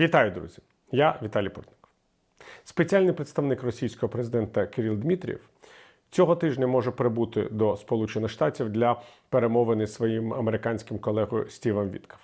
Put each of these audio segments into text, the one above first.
Вітаю, друзі! Я Віталій Портников. Спеціальний представник російського президента Кирил Дмитрієв цього тижня може прибути до Сполучених Штатів для перемовини зі своїм американським колегою Стівом Вітков.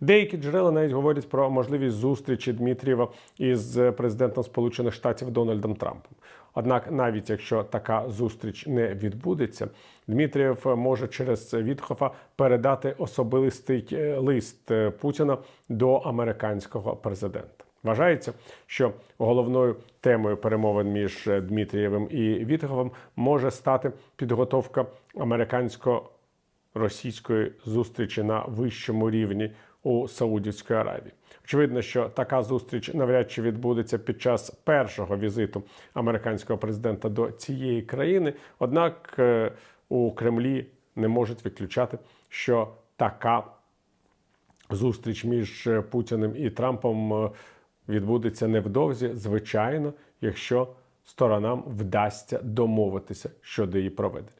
Деякі джерела навіть говорять про можливість зустрічі Дмитрієва із президентом Сполучених Штатів Дональдом Трампом. Однак, навіть якщо така зустріч не відбудеться, Дмитрієв може через Вітхофа передати особистий е, лист е, Путіна до американського президента. Вважається, що головною темою перемовин між е, Дмитрієвим і Вітховим може стати підготовка американсько-російської зустрічі на вищому рівні у Саудівській Аравії. Очевидно, що така зустріч навряд чи відбудеться під час першого візиту американського президента до цієї країни. Однак у Кремлі не можуть виключати, що така зустріч між е, Путіним і Трампом е, відбудеться невдовзі, звичайно, якщо сторонам вдасться домовитися щодо її проведення.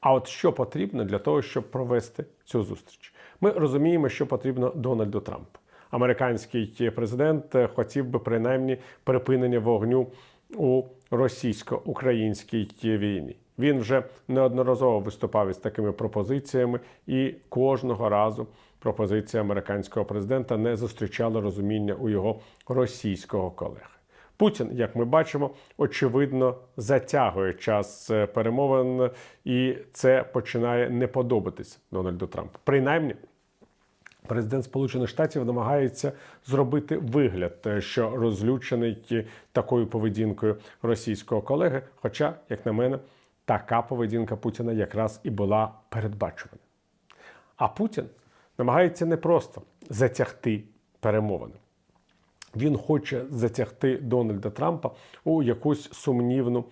А от що потрібно для того, щоб провести цю зустріч? Ми розуміємо, що потрібно Дональду Трампу. Американський президент хотів би принаймні припинення вогню у російсько-українській війні. Він вже неодноразово виступав із такими пропозиціями, і кожного разу пропозиція американського президента не зустрічала розуміння у його російського колеги. Путін, як ми бачимо, очевидно затягує час е, перемовин, і це починає не подобатись Дональду Трампу. Принаймні. Президент Сполучених Штатів намагається зробити вигляд, е, що розлючений такою поведінкою російського колеги. Хоча, як на мене, така поведінка Путіна якраз і була передбачувана. А Путін намагається не просто затягти перемовини. Він хоче затягти Дональда Трампа у якусь сумнівну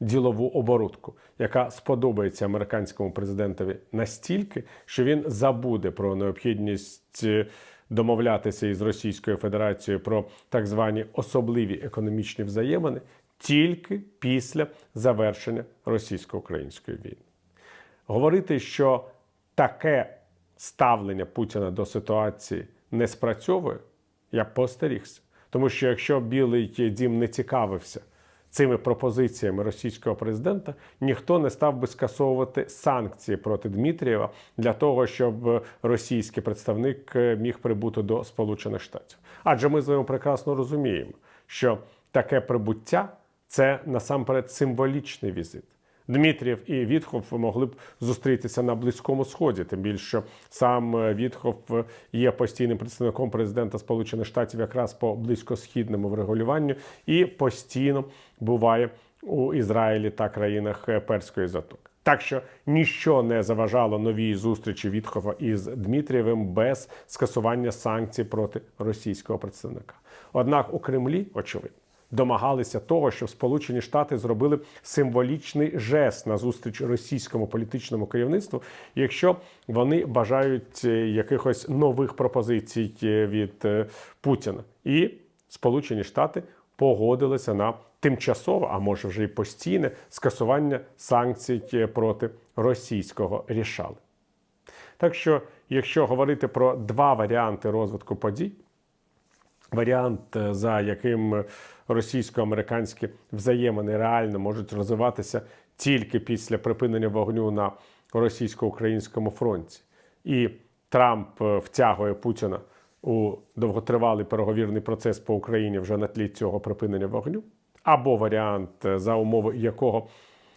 ділову оборудку, яка сподобається американському президентові настільки, що він забуде про необхідність е, домовлятися із Російською Федерацією про так звані особливі економічні взаємини тільки після завершення російсько-української війни. Говорити, що таке ставлення Путіна до ситуації не спрацьовує, я постерігся. Тому що якщо Білий дім не цікавився цими пропозиціями російського президента, ніхто не став би скасовувати санкції проти Дмитрієва для того, щоб російський представник міг прибути до Сполучених Штатів. Адже ми з вами прекрасно розуміємо, що таке прибуття це насамперед символічний візит. Дмитрієв і Вітхов могли б зустрітися на близькому сході. Тим більше що сам Вітхов є постійним представником президента Сполучених Штатів якраз по близькосхідному врегулюванню і постійно буває у Ізраїлі та країнах Перської затоки. Так що ніщо не заважало новій зустрічі Вітхова із Дмитрієвим без скасування санкцій проти російського представника. Однак у Кремлі, очевидно домагалися того, щоб Сполучені Штати зробили символічний жест на зустріч російському політичному керівництву, якщо вони бажають е, якихось нових пропозицій е, від е, Путіна, і Сполучені Штати погодилися на тимчасове, а може вже й постійне скасування санкцій проти російського рішали. Так що, якщо говорити про два варіанти розвитку подій, варіант, за яким російсько-американські взаємини реально можуть розвиватися тільки після припинення вогню на російсько-українському фронті. І Трамп е, втягує Путіна у довготривалий переговірний процес по Україні вже на тлі цього припинення вогню, або варіант, е, за умови якого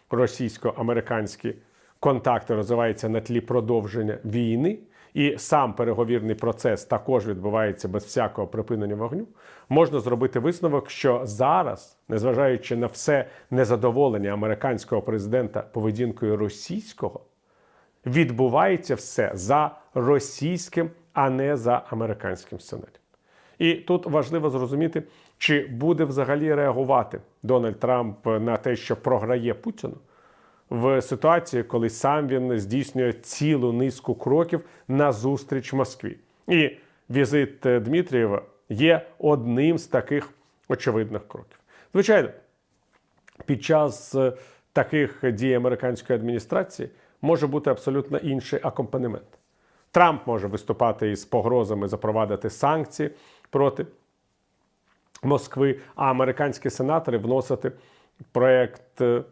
російсько-американські контакти розвиваються на тлі продовження війни і сам переговірний процес також відбувається без всякого припинення вогню, можна зробити висновок, що зараз, незважаючи на все незадоволення американського президента поведінкою російського, відбувається все за російським, а не за американським сценарієм. І тут важливо зрозуміти, чи буде взагалі реагувати Дональд Трамп на те, що програє Путіну в ситуації, коли сам він здійснює цілу низку кроків на зустріч Москві. І візит е, Дмитрієва є одним з таких очевидних кроків. Звичайно, під час е, таких дій американської адміністрації може бути абсолютно інший акомпанемент. Трамп може виступати із погрозами запровадити санкції проти Москви, а американські сенатори вносити проект е,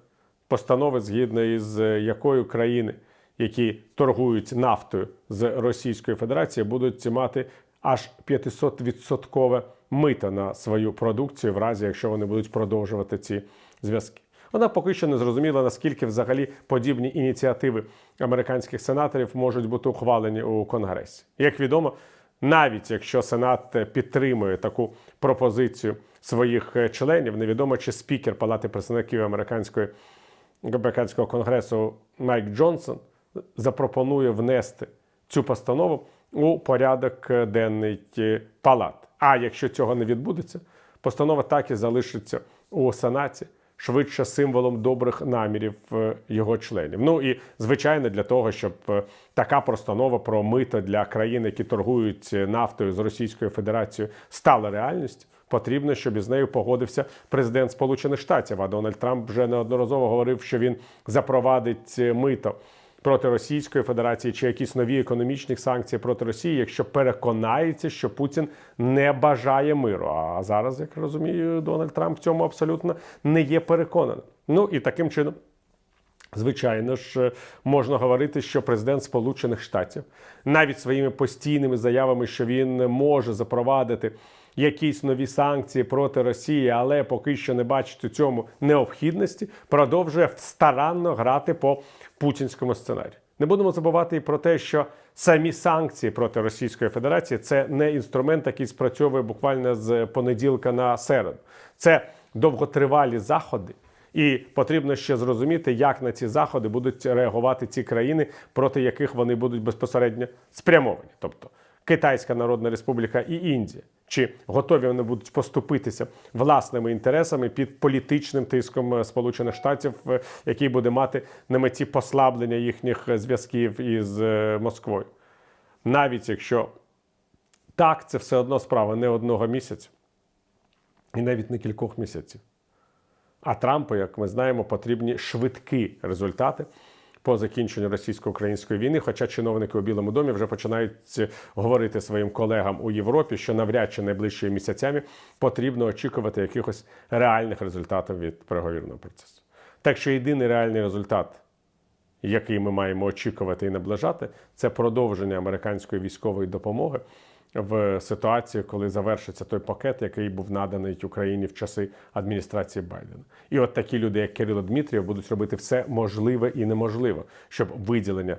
постанови, згідно із е, якою країни, які торгують нафтою з Російської Федерації, будуть мати аж 500% мито на свою продукцію, в разі якщо вони будуть продовжувати ці зв'язки. Вона поки що не зрозуміла, наскільки взагалі подібні ініціативи американських сенаторів можуть бути ухвалені у Конгресі. Як відомо, навіть якщо Сенат підтримує таку пропозицію своїх е, членів, невідомо чи спікер Палати представників американської американського конгресу Майк Джонсон запропонує внести цю постанову у порядок денний палат. А якщо цього не відбудеться, постанова так і залишиться у Сенаті. Швидше символом добрих намірів е, його членів. Ну і звичайно, для того, щоб е, така постанова про мито для країн, які торгують е, нафтою з Російською Федерацією, стала реальністю, потрібно, щоб із нею погодився президент Сполучених Штатів. А Дональд Трамп вже неодноразово говорив, що він запровадить мито проти Російської Федерації чи якісь нові економічні санкції проти Росії, якщо переконається, що Путін не бажає миру. А зараз, як розумію, Дональд Трамп в цьому абсолютно не є переконаним. Ну і таким чином. Звичайно ж, е, можна говорити, що президент Сполучених Штатів навіть своїми постійними заявами, що він може запровадити якісь нові санкції проти Росії, але поки що не бачить у цьому необхідності, продовжує старанно грати по путінському сценарію. Не будемо забувати і про те, що самі санкції проти Російської Федерації це не інструмент, який спрацьовує буквально з понеділка на середу. Це довготривалі заходи. І потрібно ще зрозуміти, як на ці заходи будуть реагувати ці країни, проти яких вони будуть безпосередньо спрямовані, тобто Китайська Народна Республіка і Індія. Чи готові вони будуть поступитися власними інтересами під політичним тиском е, Сполучених Штатів, е, який буде мати на меті послаблення їхніх е, зв'язків із Москвою? Навіть якщо так, це все одно справа не одного місяця, і навіть не кількох місяців. А Трампу, як ми знаємо, потрібні швидкі результати по закінченню російсько-української війни. Хоча чиновники у Білому домі вже починають говорити своїм колегам у Європі, що навряд чи найближчими місяцями потрібно очікувати якихось реальних результатів від переговірного процесу. Так що єдиний реальний результат, який ми маємо очікувати і наближати, це продовження американської військової допомоги в ситуації, коли завершиться той пакет, який був наданий Україні в часи адміністрації Байдена. І от такі люди, як Кирило Дмитрієв, будуть робити все можливе і неможливе, щоб виділення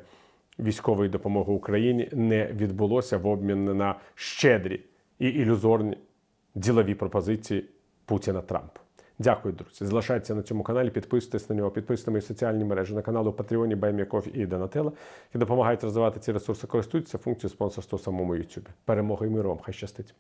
військової допомоги Україні не відбулося в обмін на щедрі і ілюзорні ділові пропозиції Путіна Трампа. Дякую, друзі. Залишайтеся на цьому каналі, підписуйтесь на нього, підписуйтесь на мої соціальні мережі на канал у Патреоні, Баймяков і Донателла, і допомагають розвивати ці ресурси, користуйтеся функцією спонсорства самому Ютубі. Перемога і миру вам, хай щастить.